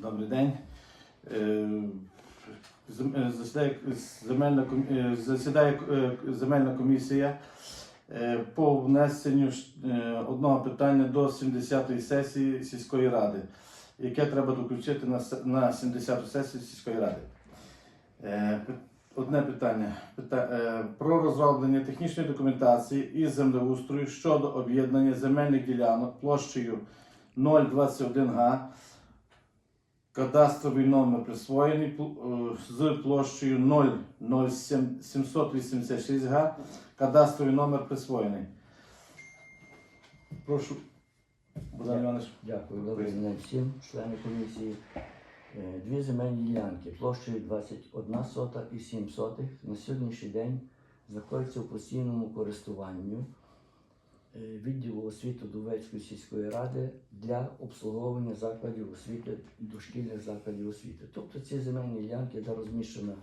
Добрий день. Е, е, Засідає земельна, е, комісія по внесенню одного питання до 70-ї сесії сільської ради, яке треба доключити на 70-ту сесію сільської ради. Одне питання про розроблення технічної документації із землеустрою щодо об'єднання земельних ділянок площею 021 га Кадастровий номер присвоєний е, з площею 00786 га. Кадастровий номер присвоєний. Прошу, Богдан Іванович. Дякую, добрий день всім членам комісії. Е, Дві земельні ділянки площею 21 сота і 7 сотих на сьогоднішній день знаходяться у постійному користуванню е, відділу освіти Дувецької сільської ради для обслуговування закладів освіти дошкільних закладів освіти. Тобто ці земельні ділянки, де розміщена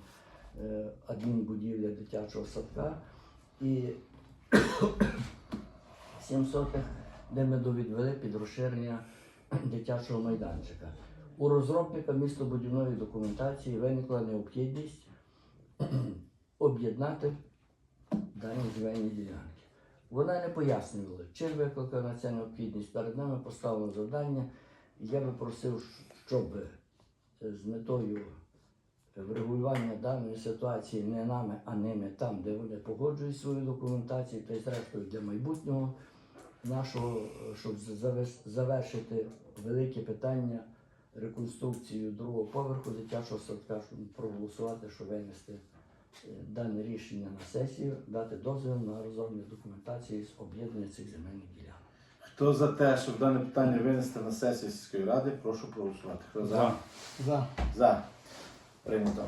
е, адмінбудівля дитячого садка і 7 сотих, де ми довідвели під розширення дитячого майданчика. У розробника містобудівної документації виникла необхідність об'єднати дані земельні ділянки. Вона не пояснювала, чим викликана ця необхідність. Перед нами поставлено завдання. Я би просив, щоб е, з метою врегулювання даної ситуації не нами, а ними там, де вони погоджують свою документацію, та й зрештою для майбутнього нашого, щоб завершити велике питання реконструкцію другого поверху дитячого садка, щоб проголосувати, щоб винести дане рішення на сесію, дати дозвіл на розроблення документації з об'єднання цих земельних ділянок. Хто за те, щоб дане питання винести на сесію сільської ради, прошу проголосувати. Хто за? За. За. Прийнято.